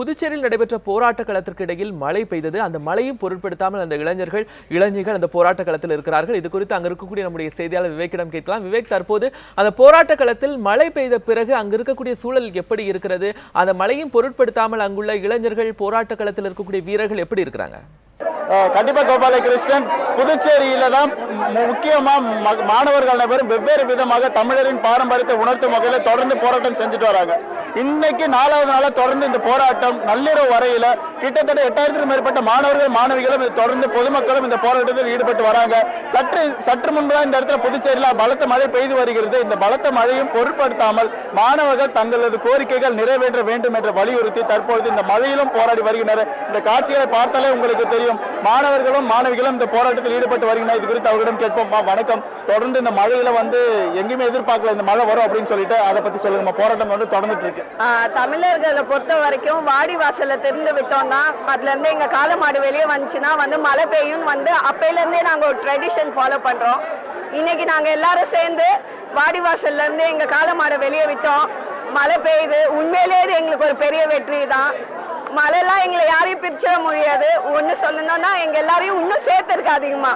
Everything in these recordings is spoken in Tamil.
புதுச்சேரியில் நடைபெற்ற போராட்ட களத்திற்கு இடையில் மழை பெய்தது. அந்த மழையும் பொருட்படுத்தாமல் அந்த இளைஞர்கள் இளைஞர்கள் அந்த போராட்ட களத்தில் இருக்கிறார்கள். இது குறித்து அங்க இருக்கக்கூடிய நம்முடைய செய்தியாளர் விவேக்கிடம் கேட்கலாம். விவேக் தற்போது அந்த போராட்ட களத்தில் மழை பெய்த பிறகு அங்கு இருக்கக்கூடிய சூழல் எப்படி இருக்கிறது? அந்த மழையும் பொருட்படுத்தாமல் அங்குள்ள இளைஞர்கள் போராட்ட களத்தில் இருக்கக்கூடிய வீரர்கள் எப்படி இருக்கிறாங்க? கண்டிப்பா கோபாலகிருஷ்ணன். புதுச்சேரியில தான் முக்கியமா ம- மாணவர்கள் அனைவரும் வெவ்வேறு விதமாக தமிழரின் பாரம்பரியத்தை உணர்த்தும் வகையில தொடர்ந்து போராட்டம் செஞ்சுட்டு வராங்க. இன்னைக்கு நாலாவது நாளா தொடர்ந்து இந்த போராட்டம் நள்ளிரவு வரையில கிட்டத்தட்ட எட்டாயிரத்துக்கும் மேற்பட்ட மாணவர்கள் மாணவிகளும் இது தொடர்ந்து பொதுமக்களும் இந்த போராட்டத்தில் ஈடுபட்டு வராங்க. சற்று சற்று முன்புதான் இந்த இடத்துல புதுச்சேரியில பலத்த மழை பெய்து வருகிறது. இந்த பலத்த மழையும் பொருட்படுத்தாமல் மாணவர்கள் தங்களது கோரிக்கைகள் நிறைவேற்ற வேண்டும் என்று வலியுறுத்தி தற்பொழுது இந்த மழையிலும் போராடி வருகின்றனர். இந்த காட்சிகளை பார்த்தாலே உங்களுக்கு தெரியும். மாணவர்களும் மாணவிகளும் இந்த போராட்டத்தில் ஈடுபட்டு வருகின்றன இது குறித்து அவர்களிடம் கேட்போம். வணக்கம். தொடர்ந்து இந்த மழையில வந்து எங்கேயுமே எதிர்பார்க்கல இந்த மழை வரும் அப்படின்னு சொல்லிட்டு அதை பத்தி சொல்லுங்க. போராட்டம் வந்து தொடர்ந்துட்டு இருக்கு. தமிழர்களை பொறுத்த வரைக்கும் வாடி வாசல்ல திறந்து விட்டோம்னா அதுல இருந்து எங்க காளை மாடு வெளியே வந்துச்சுன்னா வந்து மழை பெய்யும் வந்து அப்பையில இருந்தே நாங்க ஒரு ட்ரெடிஷன் ஃபாலோ பண்றோம். இன்னைக்கு நாங்க எல்லாரும் சேர்ந்து வாடி வாசல்ல இருந்து எங்க காளை மாடை வெளியே விட்டோம். மழை பெய்யுது. உண்மையிலேயே இது எங்களுக்கு ஒரு பெரிய வெற்றி தான் மழைலாம் எங்களை யாரையும் பிரிச்சிட முடியாது. ஒண்ணு சொல்லணும்னா எங்க எல்லாரையும் இன்னும் சேர்த்து அதிகமா.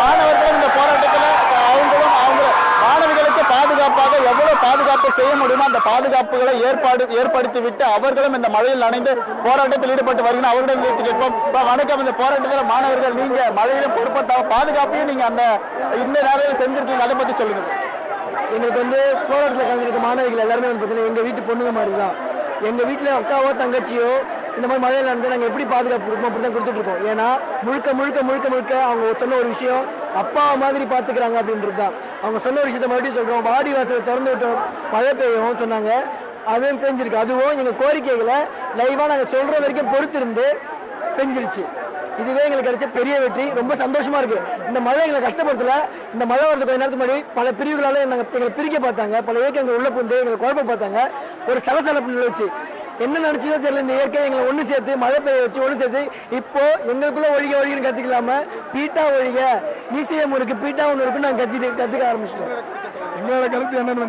மாணவர்களும் இந்த போராட்டத்துல அவங்களும் அவங்க மாணவிகளுக்கு பாதுகாப்பாக எவ்வளவு பாதுகாப்பு செய்ய முடியுமோ அந்த பாதுகாப்புகளை ஏற்பாடு ஏற்படுத்தி விட்டு அவர்களும் இந்த மழையில் நனைந்து போராட்டத்தில் ஈடுபட்டு வருகிற அவர்களிடம் கேட்டு கேட்போம். வணக்கம். இந்த போராட்டத்தில் மாணவர்கள் நீங்க மழையிலும் பொறுப்பட்ட பாதுகாப்பையும் நீங்க அந்த இந்த நேரத்தில் செஞ்சிருக்கீங்க. அதை பத்தி சொல்லுங்க. எங்களுக்கு வந்து போராட்டத்தில் கலந்துருக்க மாணவிகள் எல்லாருமே வந்து பார்த்தீங்கன்னா எங்கள் வீட்டு பொண்ணுங்க மாதிரி தான் எங்கள் வீட்டில் அக்காவோ தங்கச்சியோ இந்த மாதிரி மழையில் இருந்து நாங்கள் எப்படி பாதுகாப்பு கொடுப்போம் அப்படி தான் கொடுத்துட்ருக்கோம் ஏன்னா முழுக்க முழுக்க முழுக்க முழுக்க அவங்க சொன்ன ஒரு விஷயம் அப்பா மாதிரி பார்த்துக்கிறாங்க அப்படின்றது தான். அவங்க சொன்ன ஒரு விஷயத்தை மறுபடியும் சொல்கிறோம் வாடி வாசலை திறந்து விட்டோம். மழை பெய்யும் சொன்னாங்க. அதுவும் பெஞ்சிருக்கு. அதுவும் எங்கள் கோரிக்கைகளை லைவாக நாங்கள் சொல்கிற வரைக்கும் பொறுத்திருந்து பெஞ்சிருச்சு. இதுவே எங்களுக்கு கிடைச்ச பெரிய வெற்றி. ரொம்ப சந்தோஷமா இருக்கு. இந்த மழை எங்களை கஷ்டப்படுத்தல. இந்த மழை வரது கொஞ்ச நேரத்துக்கு முன்னாடி பல பிரிவுகளால நாங்கள் எங்களை பிரிக்க பார்த்தாங்க. பல இயக்கங்கள் உள்ள புண்டு எங்களை குழப்ப பார்த்தாங்க. ஒரு சலசலப்பு நிலவுச்சு என்ன நினைச்சதோ தெரியல இந்த இயற்கை எங்களை ஒண்ணு சேர்த்து மழை பெய்ய வச்சு ஒண்ணு சேர்த்து இப்போ எங்களுக்குள்ள ஒழிக ஒழிகன்னு கத்துக்கலாம? பீட்டா ஒழிக. இசிஎம் இருக்கு பீட்டா ஒன்று இருக்குன்னு நாங்க கத்திட்டு கத்துக்க ஆரம்பிச்சிட்டோம். எங்களோட கருத்து என்னன்னு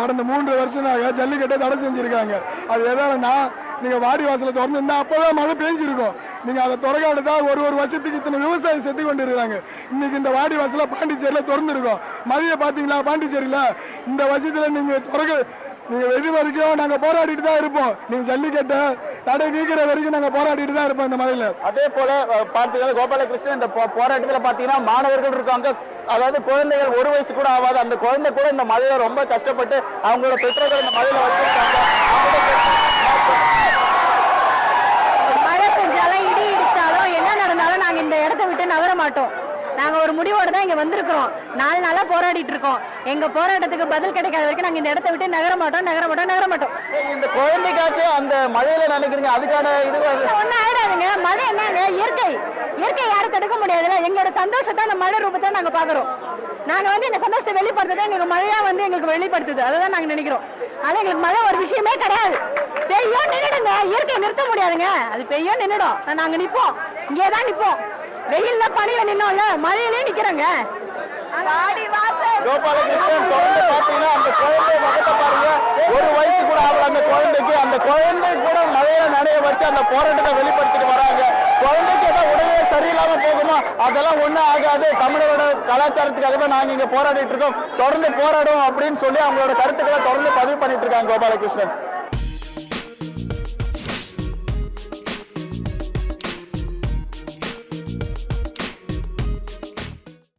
கடந்த மூன்று வருஷமாக ஜல்லிக்கட்டை தடை செஞ்சிருக்காங்க. அது எதாலன்னா நீங்கள் வாடி வாசலை திறந்துருந்தா அப்போ தான் மழை பெஞ்சிருக்கும். நீங்கள் அதை திறக்காடுதா ஒரு ஒரு வருஷத்துக்கு இத்தனை விவசாயி செத்து கொண்டு இருக்காங்க இன்னைக்கு இந்த வாடி வாசலில் பாண்டிச்சேரியில் திறந்துருக்கோம். மதியம் பார்த்தீங்களா பாண்டிச்சேரியில்? இந்த வருஷத்தில் நீங்கள் திறக்க நீங்கள் வெளி வரைக்கும் நாங்கள் போராடிட்டு தான் இருப்போம். நீங்கள் ஜல்லிக்கட்டை தடை நீக்கிற வரைக்கும் நாங்க போராடிட்டு தான் இருப்போம் இந்த மழையில அதே போல பார்த்தீங்கன்னா கோபாலகிருஷ்ணன் இந்த போராட்டத்துல பாத்தீங்கன்னா மாணவர்கள் இருக்காங்க. அதாவது குழந்தைகள் ஒரு வயசு கூட ஆகாது. அந்த குழந்தை கூட இந்த மழையில ரொம்ப கஷ்டப்பட்டு அவங்களோட பெற்றோர்கள் இந்த மழையில வச்சிருக்காங்க. மழை பெஞ்சாலும் இடி இடிச்சாலும் என்ன நடந்தாலும் நாங்க இந்த இடத்த விட்டு நகர மாட்டோம். நாங்க ஒரு முடிவோட தான் இங்க வந்திருக்கிறோம். நாலு நாளா போராடிட்டு இருக்கோம். எங்க போராட்டத்துக்கு பதில் கிடைக்காத வரைக்கும் நாங்க இந்த இடத்த விட்டு நகர மாட்டோம் நகர மாட்டோம் நகர மாட்டோம். இந்த குழந்தைக்காச்சும் அந்த மழையில நினைக்கிறீங்க அதுக்கான இது ஒன்னும் ஆயிடாதுங்க. மழை என்னங்க? இயற்கை. இயற்கை யாரும் தடுக்க முடியாதுல்ல. எங்களோட சந்தோஷத்தை அந்த மழை ரூபத்தை நாங்க பாக்குறோம் நாங்க வந்து இந்த சந்தோஷத்தை வெளிப்படுத்துறது எங்களுக்கு மழையா வந்து எங்களுக்கு வெளிப்படுத்துது. அதுதான் நாங்க நினைக்கிறோம். ஆனா எங்களுக்கு மழை ஒரு விஷயமே கிடையாது. பெய்யும் நின்னுடுங்க. இயற்கை நிறுத்த முடியாதுங்க. அது பெய்யும் நின்னுடும். ஆனா நாங்க நிப்போம். இங்கே தான் நிப்போம். வெயில்ல பணியில நின்னோம்ல மழையிலே நிக்கிறோங்க. கோபாலகிருஷ்ணன் தொடர்ந்து பாத்தீங்கன்னா அந்த குழந்தை முகத்தை பாருங்க. ஒரு வயசு கூட ஆகல. அந்த குழந்தைக்கு அந்த குழந்தை கூட மழையில நனைய வச்சு அந்த போராட்டத்தை வெளிப்படுத்திட்டு வராங்க. குழந்தைக்கு ஏதாவது உடனே சரியில்லாம போகுமா? அதெல்லாம் ஒண்ணும் ஆகாது. தமிழரோட கலாச்சாரத்துக்காக நாங்க இங்க போராடிட்டு இருக்கோம். தொடர்ந்து போராடும் அப்படின்னு சொல்லி அவங்களோட கருத்துக்களை தொடர்ந்து பதிவு பண்ணிட்டு இருக்காங்க கோபாலகிருஷ்ணன்.